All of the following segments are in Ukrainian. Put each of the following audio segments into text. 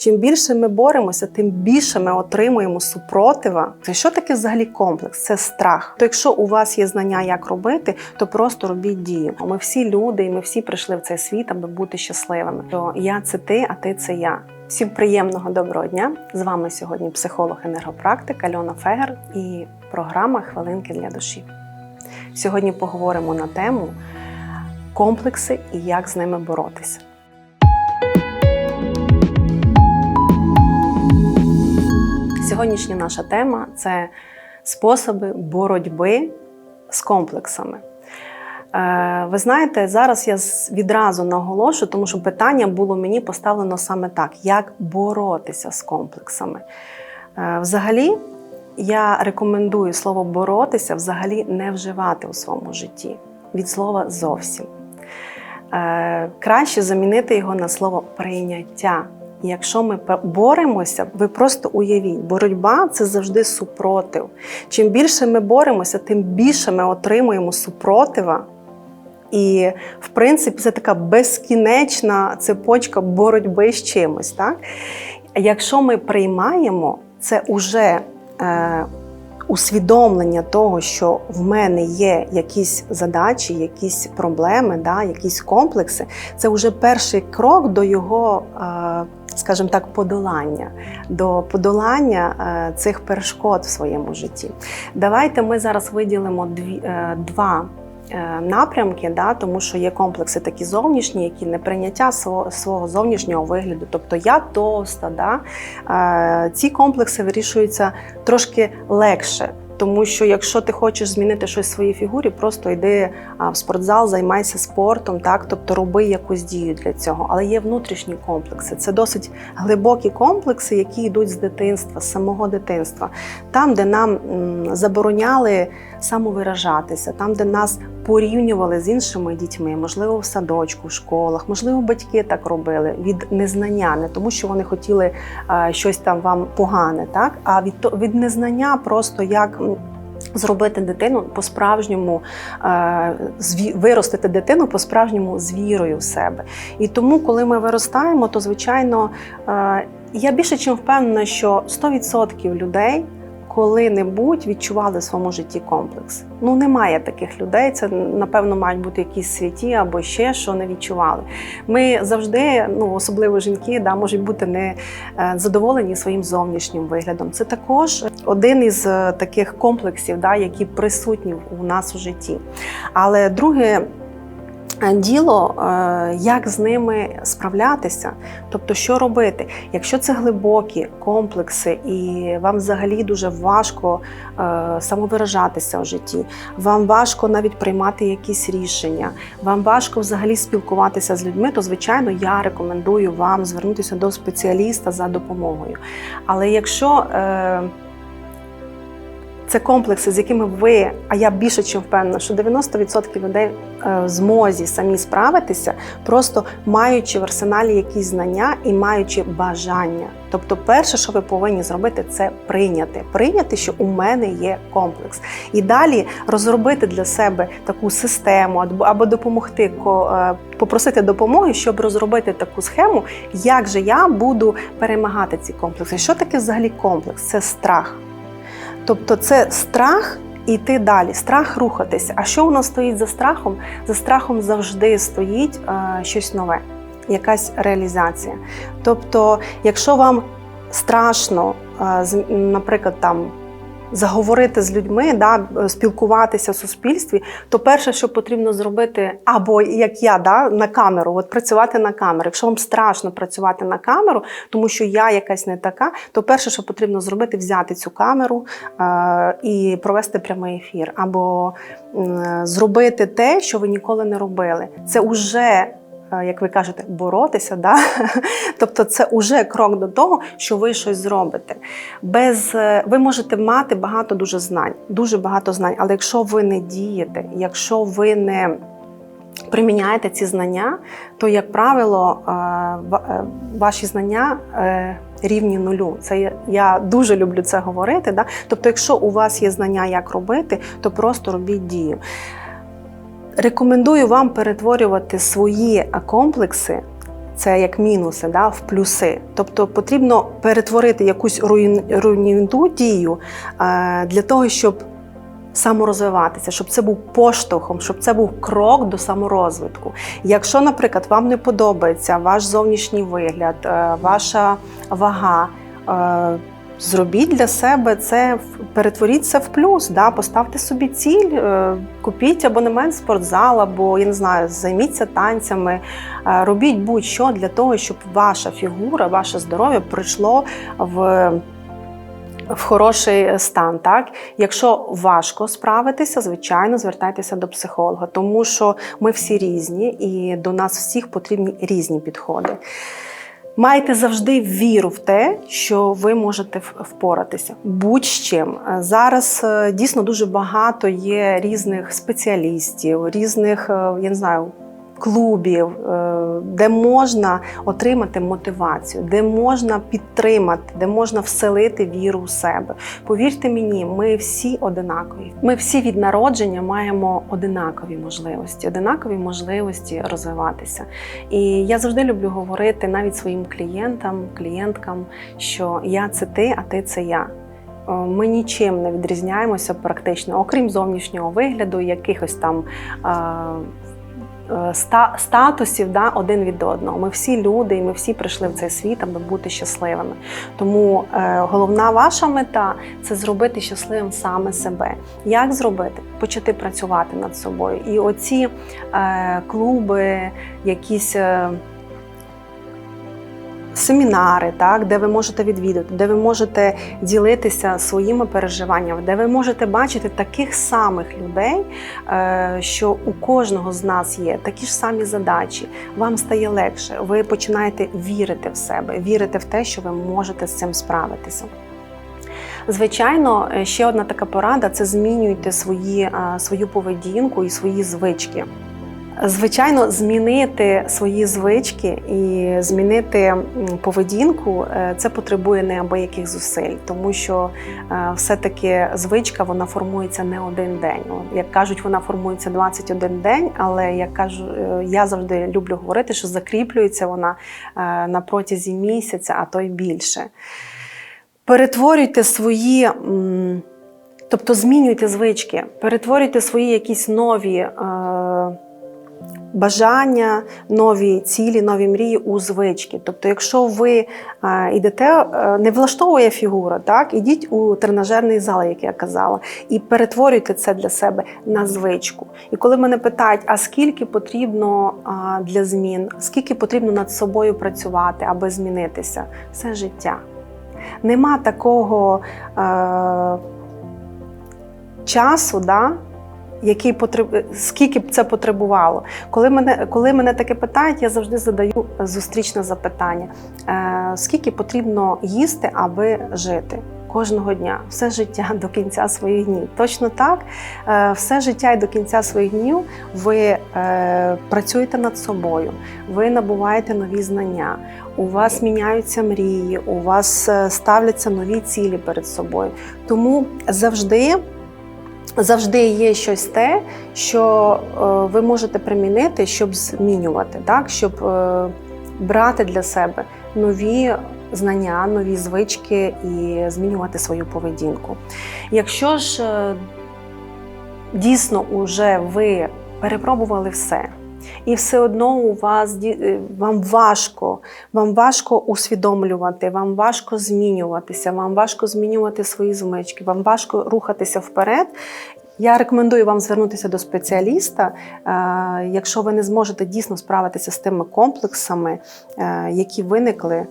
Чим більше ми боремося, тим більше ми отримуємо супротива. Що таке взагалі комплекс? Це страх. То якщо у вас є знання, як робити, то просто робіть дію. Ми всі люди, і ми всі прийшли в цей світ, аби бути щасливими. То я це ти, а ти це я. Всім приємного доброго дня! З вами сьогодні психолог-енергопрактик Альона Фегер і програма Хвилинки для душі. Сьогодні поговоримо на тему комплекси і як з ними боротися. Сьогоднішня наша тема це способи боротьби з комплексами. Е, Ви знаєте, зараз я відразу наголошу, тому що питання було мені поставлено саме так: як боротися з комплексами. Е, Взагалі, я рекомендую слово боротися взагалі не вживати у своєму житті від слова зовсім. Е, Краще замінити його на слово прийняття. Якщо ми боремося, ви просто уявіть, боротьба це завжди супротив. Чим більше ми боремося, тим більше ми отримуємо супротива. І, в принципі, це така безкінечна цепочка боротьби з чимось. Так? Якщо ми приймаємо, це уже е, усвідомлення того, що в мене є якісь задачі, якісь проблеми, да, якісь комплекси, це вже перший крок до його, е, скажімо так, подолання, до подолання е, цих перешкод в своєму житті. Давайте ми зараз виділимо дві, е, два. е, Напрямки, да, тому що є комплекси такі зовнішні, які не прийняття свого, свого зовнішнього вигляду. Тобто я товста, да, ці комплекси вирішуються трошки легше. Тому що якщо ти хочеш змінити щось в своїй фігурі, просто йди в спортзал, займайся спортом, так тобто роби якусь дію для цього. Але є внутрішні комплекси. Це досить глибокі комплекси, які йдуть з дитинства, з самого дитинства, там, де нам забороняли самовиражатися, там, де нас порівнювали з іншими дітьми, можливо, в садочку, в школах, можливо, батьки так робили від незнання, не тому, що вони хотіли е, щось там вам погане, так а від то- від незнання, просто як. Зробити дитину по-справжньому е, виростити дитину по-справжньому з вірою в себе. І тому, коли ми виростаємо, то звичайно е, я більше чим впевнена, що 100% людей коли-небудь відчували в своєму житті комплекс. Ну немає таких людей. Це напевно мають бути якісь святі або ще що не відчували. Ми завжди, ну особливо жінки, да, можуть бути не е, задоволені своїм зовнішнім виглядом. Це також один із е, таких комплексів, да, які присутні у нас у житті. Але друге. Е, Діло, е, як з ними справлятися, тобто, що робити, якщо це глибокі комплекси, і вам взагалі дуже важко е, самовиражатися в житті, вам важко навіть приймати якісь рішення, вам важко взагалі спілкуватися з людьми, то звичайно я рекомендую вам звернутися до спеціаліста за допомогою. Але якщо це комплекси, з якими ви, а я більше чим впевнена, що 90% людей е, в змозі самі справитися, просто маючи в арсеналі якісь знання і маючи бажання. Тобто, перше, що ви повинні зробити, це прийняти. Прийняти, що у мене є комплекс. І далі розробити для себе таку систему або- допомогти е, попросити допомоги, щоб розробити таку схему, як же я буду перемагати ці комплекси. Що таке взагалі комплекс? Це страх. Тобто це страх іти далі, страх рухатися. А що у нас стоїть за страхом? За страхом завжди стоїть е, щось нове, якась реалізація. Тобто, якщо вам страшно, е, наприклад, там. Заговорити з людьми, да, спілкуватися в суспільстві, то перше, що потрібно зробити, або як я, да, на камеру, от працювати на камеру. Якщо вам страшно працювати на камеру, тому що я якась не така, то перше, що потрібно зробити, взяти цю камеру е, і провести прямий ефір, або м, зробити те, що ви ніколи не робили. Це вже. Е, Як ви кажете, боротися, да? тобто це вже крок до того, що ви щось зробите. Без е, ви можете мати багато дуже знань, дуже багато знань, але якщо ви не дієте, якщо ви не приміняєте ці знання, то, як правило, е, ва- ваші знання рівні нулю. Це я дуже люблю це говорити. Да? Тобто, якщо у вас є знання, як робити, то просто робіть дію. Рекомендую вам перетворювати свої комплекси. це як мінуси, да, в плюси. Тобто потрібно перетворити якусь руйн- руйнівну дію е, для того, щоб саморозвиватися, щоб це був поштовхом, щоб це був крок до саморозвитку. Якщо, наприклад, вам не подобається ваш зовнішній вигляд, е, ваша вага. Зробіть для себе це, перетворіть це в плюс, да? поставте собі ціль, е, купіть абонемент в спортзал, або я не знаю, займіться танцями, е, робіть будь-що для того, щоб ваша фігура, ваше здоров'я прийшло в в хороший стан. Так? Якщо важко справитися, звичайно, звертайтеся до психолога, тому що ми всі різні і до нас всіх потрібні різні підходи. Майте завжди віру в те, що ви можете впоратися будь-з чим. Е, Зараз е, дійсно дуже багато є різних спеціалістів, різних, е, я не знаю, клубів, е, де можна отримати мотивацію, де можна підтримати, де можна вселити віру в себе. Повірте мені, ми всі одинакові. Ми всі від народження маємо одинакові можливості, одинакові можливості розвиватися. І я завжди люблю говорити навіть своїм клієнтам, клієнткам, що я це ти, а ти це я. Е, Ми нічим не відрізняємося практично, окрім зовнішнього вигляду, якихось там е, статусів да, один від одного. Ми всі люди, і ми всі прийшли в цей світ, аби бути щасливими. Тому е, головна ваша мета це зробити щасливим саме себе. Як зробити? Почати працювати над собою. І оці е, клуби, якісь. Семінари, так, де ви можете відвідати, де ви можете ділитися своїми переживаннями, де ви можете бачити таких самих людей, е, що у кожного з нас є такі ж самі задачі. Вам стає легше. Ви починаєте вірити в себе, вірити в те, що ви можете з цим справитися. Звичайно, е, ще одна така порада це змінюйте свої, е, свою поведінку і свої звички. Звичайно, змінити свої звички і змінити поведінку е, це потребує неабияких зусиль, тому що е, все-таки звичка вона формується не один день. Ну, Як кажуть, вона формується 21 день, але як кажу, е, я завжди люблю говорити, що закріплюється вона на протязі місяця, а то й більше. Перетворюйте свої. Тобто змінюйте звички, перетворюйте свої якісь нові бажання, нові цілі, нові мрії у звички. Тобто, якщо ви е, йдете, е, не влаштовує фігура, так ідіть у тренажерний зал, як я казала, і перетворюйте це для себе на звичку. І коли мене питають, а скільки потрібно для змін, скільки потрібно над собою працювати, аби змінитися, все життя. Нема такого е, часу, да, який потреб... скільки б це потребувало. Коли мене, коли мене таке питають, я завжди задаю зустрічне запитання: е, скільки потрібно їсти, аби жити? Кожного дня, все життя до кінця своїх днів. Точно так, е, все життя і до кінця своїх днів ви е, працюєте над собою, ви набуваєте нові знання, у вас міняються мрії, у вас е, ставляться нові цілі перед собою. Тому завжди завжди є щось те, що е, ви можете примінити, щоб змінювати, так? щоб е, брати для себе нові знання, нові звички і змінювати свою поведінку. Якщо ж е, дійсно уже ви перепробували все. І все одно у вас е, вам важко, вам важко усвідомлювати, вам важко змінюватися, вам важко змінювати свої звички, вам важко рухатися вперед. Я рекомендую вам звернутися до спеціаліста, е, якщо ви не зможете дійсно справитися з тими комплексами, е, які виникли,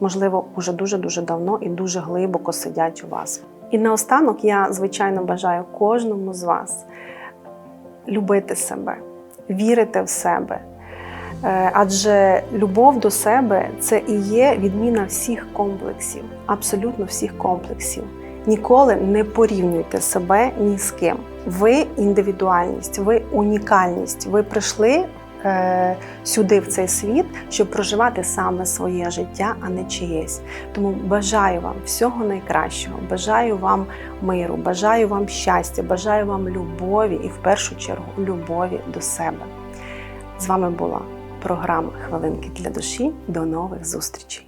можливо, уже дуже дуже давно і дуже глибоко сидять у вас. І наостанок я звичайно бажаю кожному з вас любити себе, вірити в себе. Е, Адже любов до себе це і є відміна всіх комплексів, абсолютно всіх комплексів. Ніколи не порівнюйте себе ні з ким. Ви індивідуальність, ви унікальність. Ви прийшли сюди, в цей світ, щоб проживати саме своє життя, а не чиєсь. Тому бажаю вам всього найкращого, бажаю вам миру, бажаю вам щастя, бажаю вам любові і в першу чергу любові до себе. З вами була програма Хвилинки для душі. До нових зустрічей!